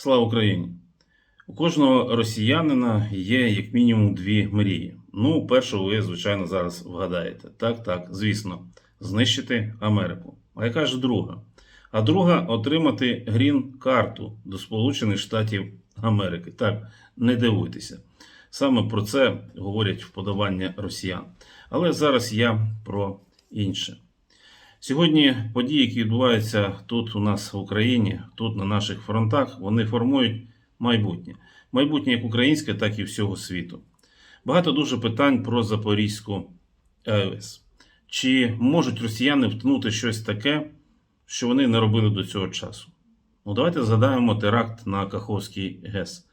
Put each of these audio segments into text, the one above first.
Слава Україні! У кожного росіянина є як мінімум дві мрії. Ну, першу ви, звичайно, зараз вгадаєте. Так, так, звісно, знищити Америку. А яка ж друга? А друга отримати грін-карту до Сполучених Штатів Америки. Так, не дивуйтеся. Саме про це говорять вподобання росіян. Але зараз я про інше. Сьогодні події, які відбуваються тут у нас в Україні, тут на наших фронтах, вони формують майбутнє. Майбутнє як українське, так і всього світу. Багато дуже питань про Запорізьку АЕС. Чи можуть росіяни втнути щось таке, що вони не робили до цього часу? Ну, давайте згадаємо теракт на Каховський ГЕС.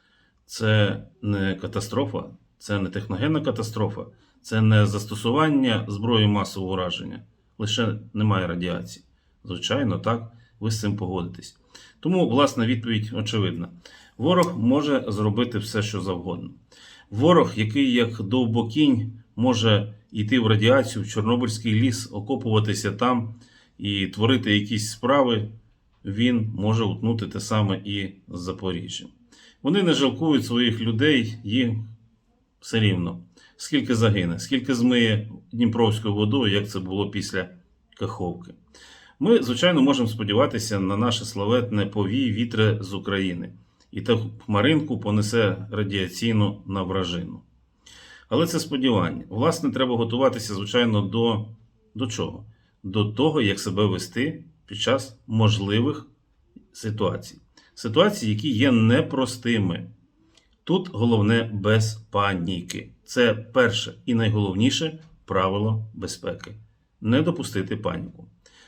Це не катастрофа, це не техногенна катастрофа, це не застосування зброї масового ураження лише немає радіації. Звичайно, так, ви з цим погодитесь. Тому, власна відповідь очевидна: ворог може зробити все, що завгодно. Ворог, який як довбокінь може йти в радіацію, в Чорнобильський ліс, окопуватися там і творити якісь справи, він може утнути те саме і з Запоріжжям. Вони не жалкують своїх людей, їм все рівно. Скільки загине, скільки змиє Дніпровською водою, як це було після Каховки. Ми, звичайно, можемо сподіватися на наше славетне повій вітре з України, і та хмаринку понесе радіаційну навражину. Але це сподівання. Власне, треба готуватися, звичайно, до, до чого? До того, як себе вести під час можливих ситуацій. Ситуацій, які є непростими. Тут головне без паніки. Це перше і найголовніше правило безпеки не допустити паніку.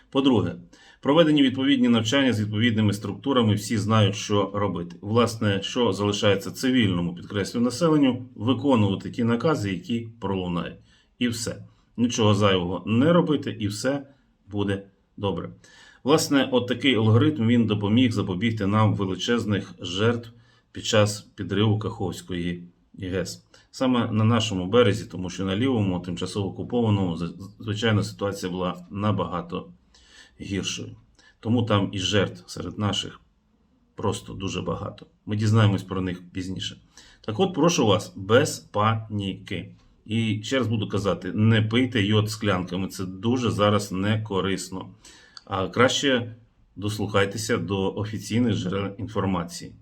По-друге, проведені відповідні навчання з відповідними структурами, всі знають, що робити. Власне, що залишається цивільному підкреслю населенню, виконувати ті накази, які пролунають. І все. Нічого зайвого не робити, і все буде добре. Власне, от такий алгоритм він допоміг запобігти нам величезних жертв під час підриву Каховської ГЕС. Саме на нашому березі, тому що на лівому, тимчасово окупованому, звичайно, ситуація була набагато гіршою. Тому там і жертв серед наших просто дуже багато. Ми дізнаємось про них пізніше. Так от, прошу вас, без паніки. І ще раз буду казати: не пийте йод склянками, це дуже зараз не корисно. А краще дослухайтеся до офіційних джерел інформації.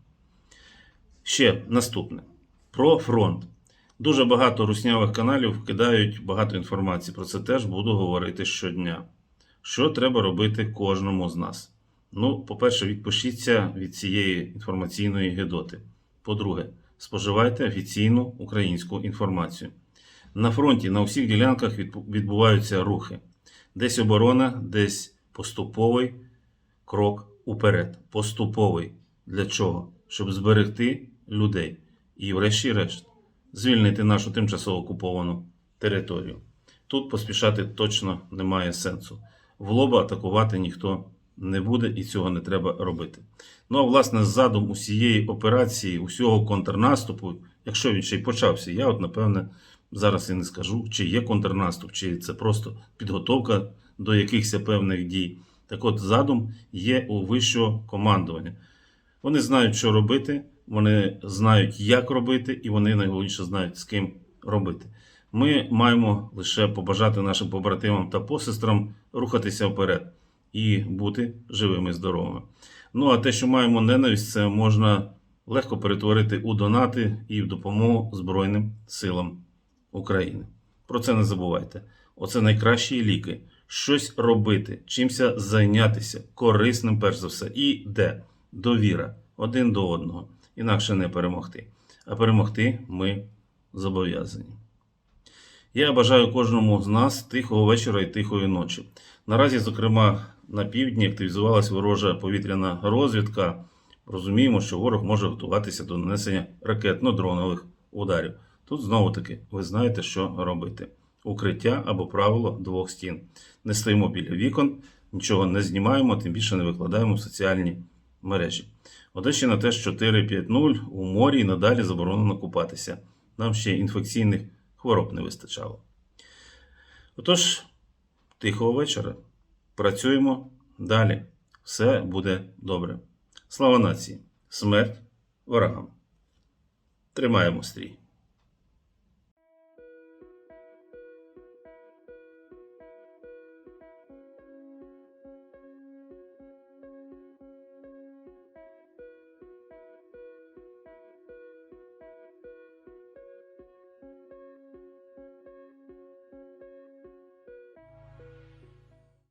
Ще наступне про фронт. Дуже багато руснявих каналів кидають багато інформації. Про це теж буду говорити щодня. Що треба робити кожному з нас? Ну, по-перше, відпишіться від цієї інформаційної гедоти. По-друге, споживайте офіційну українську інформацію. На фронті на усіх ділянках відбуваються рухи. Десь оборона, десь поступовий крок уперед. Поступовий. Для чого? Щоб зберегти людей. І, врешті-решт, звільнити нашу тимчасово окуповану територію. Тут поспішати точно немає сенсу. В лоба атакувати ніхто не буде і цього не треба робити. Ну а власне, задум усієї операції, усього контрнаступу, якщо він ще й почався, я от напевне зараз і не скажу, чи є контрнаступ, чи це просто підготовка до якихось певних дій. Так от задум є у вищого командування. Вони знають, що робити. Вони знають, як робити, і вони найголовніше знають, з ким робити. Ми маємо лише побажати нашим побратимам та посестрам рухатися вперед і бути живими і здоровими. Ну а те, що маємо ненависть, це можна легко перетворити у донати і в допомогу Збройним силам України. Про це не забувайте. Оце найкращі ліки. Щось робити, чимся зайнятися, корисним, перш за все, і де довіра один до одного інакше не перемогти. А перемогти ми зобов'язані. Я бажаю кожному з нас тихого вечора і тихої ночі. Наразі, зокрема, на півдні активізувалась ворожа повітряна розвідка. Розуміємо, що ворог може готуватися до нанесення ракетно-дронових ударів. Тут знову таки ви знаєте, що робити: укриття або правило двох стін. Не стоїмо біля вікон, нічого не знімаємо, тим більше не викладаємо в соціальні мережі. Одещина теж 4-5-0 у морі і надалі заборонено купатися. Нам ще інфекційних хвороб не вистачало. Отож, тихого вечора. Працюємо далі. Все буде добре. Слава нації! Смерть ворогам. Тримаємо стрій.